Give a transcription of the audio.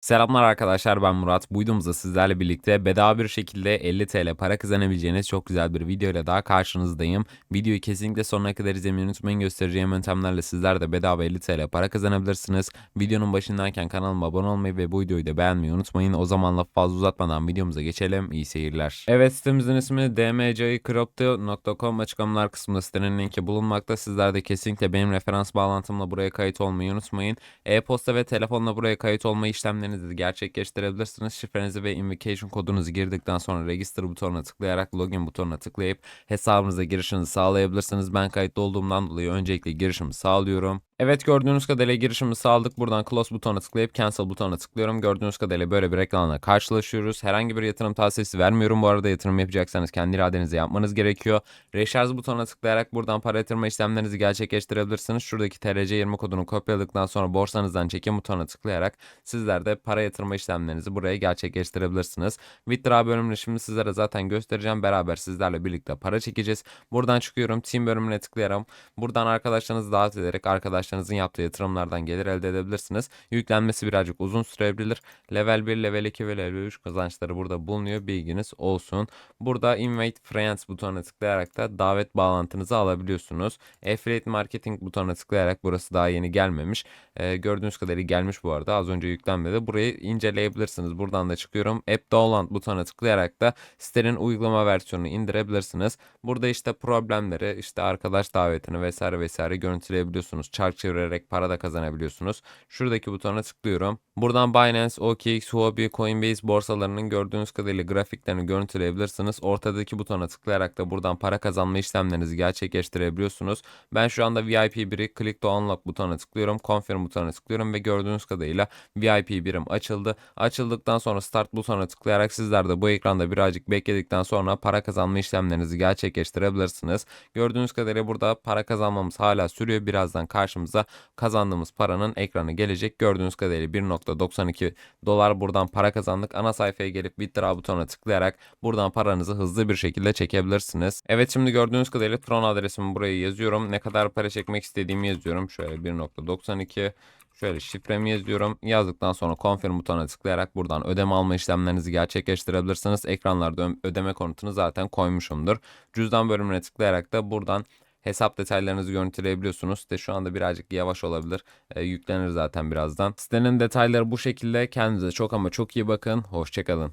Selamlar arkadaşlar ben Murat. Bu videomuzda sizlerle birlikte bedava bir şekilde 50 TL para kazanabileceğiniz çok güzel bir video ile daha karşınızdayım. Videoyu kesinlikle sonuna kadar izlemeyi unutmayın. Göstereceğim yöntemlerle sizler de bedava 50 TL para kazanabilirsiniz. Videonun başındayken kanalıma abone olmayı ve bu videoyu da beğenmeyi unutmayın. O zaman lafı fazla uzatmadan videomuza geçelim. İyi seyirler. Evet sitemizin ismi dmcicrypto.com açıklamalar kısmında sitenin linki bulunmakta. Sizler de kesinlikle benim referans bağlantımla buraya kayıt olmayı unutmayın. E-posta ve telefonla buraya kayıt olma işlemlerinizi de gerçekleştirebilirsiniz. Şifrenizi ve invocation kodunuzu girdikten sonra register butonuna tıklayarak login butonuna tıklayıp hesabınıza girişinizi sağlayabilirsiniz. Ben kayıtlı olduğumdan dolayı öncelikle girişimi sağlıyorum. Evet gördüğünüz kadarıyla girişimi sağladık. Buradan close butonuna tıklayıp cancel butonuna tıklıyorum. Gördüğünüz kadarıyla böyle bir ekranla karşılaşıyoruz. Herhangi bir yatırım tavsiyesi vermiyorum. Bu arada yatırım yapacaksanız kendi iradenizle yapmanız gerekiyor. Recharge butonuna tıklayarak buradan para yatırma işlemlerinizi gerçekleştirebilirsiniz. Şuradaki TRC20 kodunu kopyaladıktan sonra borsanızdan çekim butonuna tıklayarak sizler de para yatırma işlemlerinizi buraya gerçekleştirebilirsiniz. Withdraw bölümünü şimdi sizlere zaten göstereceğim. Beraber sizlerle birlikte para çekeceğiz. Buradan çıkıyorum. Team bölümüne tıklayarım. Buradan arkadaşlarınızı davet ederek arkadaşlarınızın yaptığı yatırımlardan gelir elde edebilirsiniz. Yüklenmesi birazcık uzun sürebilir. Level 1, level 2 ve level 3 kazançları burada bulunuyor. Bilginiz olsun. Burada invite friends butonuna tıklayarak da davet bağlantınızı alabiliyorsunuz. Affiliate marketing butonuna tıklayarak burası daha yeni gelmemiş. Ee, gördüğünüz kadarıyla gelmiş bu arada. Az önce yüklenmedi. Burayı inceleyebilirsiniz. Buradan da çıkıyorum. App download butonuna tıklayarak da sitenin uygulama versiyonunu indirebilirsiniz. Burada işte problemleri, işte arkadaş davetini vesaire vesaire görüntüleyebiliyorsunuz. Çark çevirerek para da kazanabiliyorsunuz. Şuradaki butona tıklıyorum. Buradan Binance, OKX, Huobi, Coinbase borsalarının gördüğünüz kadarıyla grafiklerini görüntüleyebilirsiniz. Ortadaki butona tıklayarak da buradan para kazanma işlemlerinizi gerçekleştirebiliyorsunuz. Ben şu anda VIP 1'i Click to Unlock butonuna tıklıyorum. Confirm butonuna tıklıyorum ve gördüğünüz kadarıyla VIP birim açıldı. Açıldıktan sonra Start butonuna tıklayarak sizler de bu ekranda birazcık bekledikten sonra para kazanma işlemlerinizi gerçekleştirebilirsiniz. Gördüğünüz kadarıyla burada para kazanmamız hala sürüyor. Birazdan karşımıza kazandığımız paranın ekranı gelecek. Gördüğünüz kadarıyla 1.92 dolar buradan para kazandık. Ana sayfaya gelip withdraw butonuna tıklayarak buradan paranızı hızlı bir şekilde çekebilirsiniz. Evet şimdi gördüğünüz kadarıyla Tron adresimi buraya yazıyorum. Ne kadar para çekmek istediğimi yazıyorum. Şöyle 1.92 Şöyle şifremi yazıyorum. Yazdıktan sonra confirm butonuna tıklayarak buradan ödeme alma işlemlerinizi gerçekleştirebilirsiniz. Ekranlarda ödeme konutunu zaten koymuşumdur. Cüzdan bölümüne tıklayarak da buradan hesap detaylarınızı görüntüleyebiliyorsunuz. Site şu anda birazcık yavaş olabilir. E, yüklenir zaten birazdan. Sitenin detayları bu şekilde. Kendinize çok ama çok iyi bakın. Hoşçakalın.